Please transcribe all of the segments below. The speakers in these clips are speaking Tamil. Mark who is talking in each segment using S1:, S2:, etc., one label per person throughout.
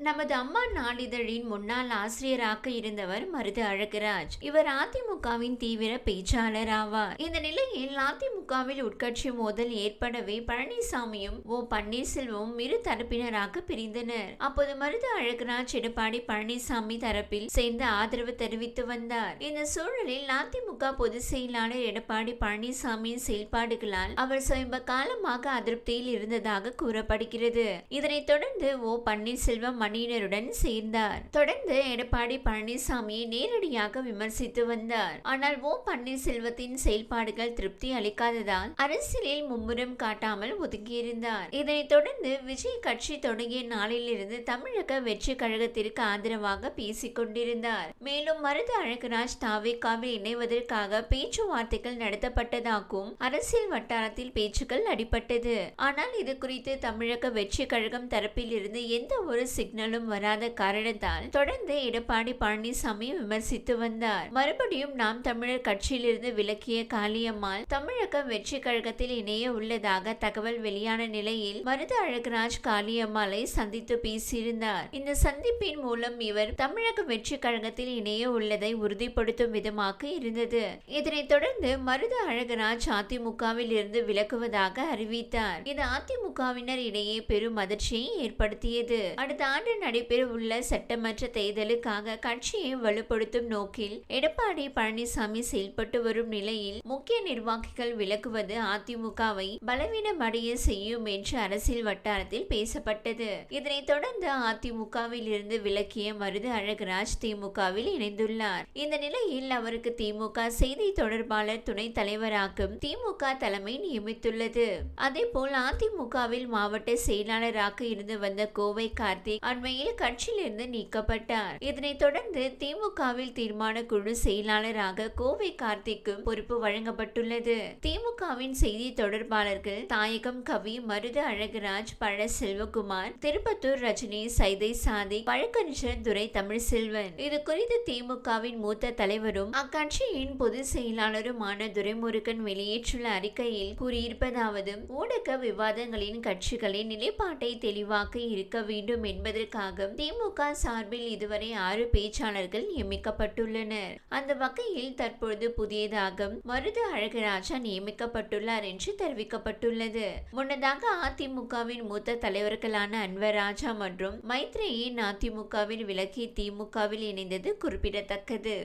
S1: நமது அம்மா நாளிதழின் முன்னாள் ஆசிரியராக இருந்தவர் மருது அழகுராஜ். இவர் அதிமுகவின் தீவிர பேச்சாளர் ஆவார். இந்த நிலையில் அதிமுகவில் உட்கட்சி மோதல் ஏற்படவே பழனிசாமியும் ஓ பன்னீர்செல்வமும் இரு தரப்பினராக பிரிந்தனர். அப்போது மருது அழகுராஜ் எடப்பாடி பழனிசாமி தரப்பில் சேர்ந்து ஆதரவு தெரிவித்து வந்தார். இந்த சூழலில் அதிமுக பொதுச் செயலாளர் எடப்பாடி பழனிசாமியின் செயல்பாடுகளால் அவர் சமீப காலமாக அதிருப்தியில் இருந்ததாக கூறப்படுகிறது. இதனைத் தொடர்ந்து ஓ பன்னீர்செல்வம் மணியினருடன் சேர்ந்தார். தொடர்ந்து எடப்பாடி பழனிசாமியை நேரடியாக விமர்சித்து வந்தார். ஆனால் ஓ பன்னீர்செல்வத்தின் செயல்பாடுகள் திருப்தி அளிக்காததால் அரசியலில் மும்முரம் காட்டாமல் ஒதுங்கியிருந்தார். இதனைத் தொடர்ந்து விஜய் கட்சி தொடங்கிய நாளிலிருந்து தமிழக வெற்றி கழகத்திற்கு ஆதரவாக பேசிக் கொண்டிருந்தார். மேலும் மருது அழகுராஜ் தாவேக்காவில் இணைவதற்காக பேச்சுவார்த்தைகள் நடத்தப்பட்டதாகவும் அரசியல் வட்டாரத்தில் பேச்சுக்கள் அடிபட்டது. ஆனால் இது குறித்து தமிழக வெற்றி கழகம் தரப்பில் இருந்து எந்த ஒரு சிக்னலும் வராத காரணத்தால் தொடர்ந்து எடப்பாடி பழனிசாமி விமர்சித்து வந்தார். மறுபடியும் நாம் தமிழர் கட்சியிலிருந்து விலக்கிய காளியம்மாள் தமிழகம் வெற்றி கழகத்தில் இணைய உள்ளதாக தகவல் வெளியான நிலையில் மருது அழகுராஜ் காளியம்மாளை சந்தித்து பேசியிருந்தார். இந்த சந்திப்பின் மூலம் இவர் தமிழக வெற்றி கழகத்தில் இணைய உள்ளதை உறுதிப்படுத்தும் விதமாக இருந்தது. இதனைத் தொடர்ந்து மருது அழகராஜ் அதிமுகவில் இருந்து விலக்குவதாக அறிவித்தார். இது அதிமுகவினர் இடையே பெரும் அதிர்ச்சியை ஏற்படுத்தியது. அடுத்த ஆண்டு நடைபெற நடைபெறவுள்ள சட்டமன்ற தேர்தலுக்காக கட்சியை வலுப்படுத்தும் நோக்கில் எடப்பாடி பழனிசாமி செயல்பட்டு வரும் நிலையில் முக்கிய நிர்வாகிகள் விலகுவது அதிமுகவை பலவீனமடைய செய்யும் என்று அரசியல் வட்டாரத்தில் பேசப்பட்டது. இதனைத் தொடர்ந்து அதிமுகவில் இருந்து விலக்கிய மருது அழகராஜ் திமுகவில் இணைந்துள்ளார். இந்த நிலையில் அவருக்கு திமுக செய்தி தொடர்பாளர் துணைத் தலைவராக்கும் திமுக தலைமை நியமித்துள்ளது. அதேபோல் அதிமுகவில் மாவட்ட செயலாளராக இருந்து வந்த கோவை கார்த்திக் அண்மையில் கட்சியிலிருந்து நீக்கப்பட்டார். இதனைத் தொடர்ந்து திமுகவில் தீர்மான குழு செயலாளராக கோவை கார்த்திக்கும் பொறுப்பு வழங்கப்பட்டுள்ளது. திமுகவின் செய்தி தொடர்பாளர்கள் தாயகம் கவி மருது அழகுராஜ் பழ செல்வகுமார் திருப்பத்தூர் ரஜினி சைதை சாதி வழக்கறிஞர் துரை தமிழ்செல்வன். இது குறித்து திமுகவின் மூத்த தலைவரும் அக்கட்சியின் பொதுச் செயலாளருமான துரைமுருகன் வெளியேற்றுள்ள அறிக்கையில் கூறியிருப்பதாவது ஊடக விவாதங்களின் கட்சிகளின் நிலைப்பாட்டை தெளிவாக்க இருக்க வேண்டும் என்பது செய்வதற்காக திமுக சார்பில் இதுவரை ஆறு பேச்சாளர்கள் நியமிக்கப்பட்டுள்ளனர். அந்த வகையில் தற்பொழுது புதியதாக மருது அழகராஜா நியமிக்கப்பட்டுள்ளார் என்று தெரிவிக்கப்பட்டுள்ளது. முன்னதாக அதிமுகவின் மூத்த தலைவர்களான அன்வர் ராஜா மற்றும் மைத்ரேயின் அதிமுகவில் விலகி திமுகவில் இணைந்தது குறிப்பிடத்தக்கது.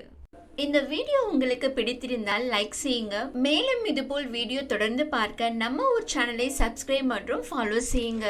S1: இந்த வீடியோ உங்களுக்கு பிடித்திருந்தால் லைக் செய்யுங்க. மேலும் இதுபோல் வீடியோ தொடர்ந்து பார்க்க நம்ம ஒரு சேனலை சப்ஸ்கிரைப் மற்றும் ஃபாலோ செய்யுங்க.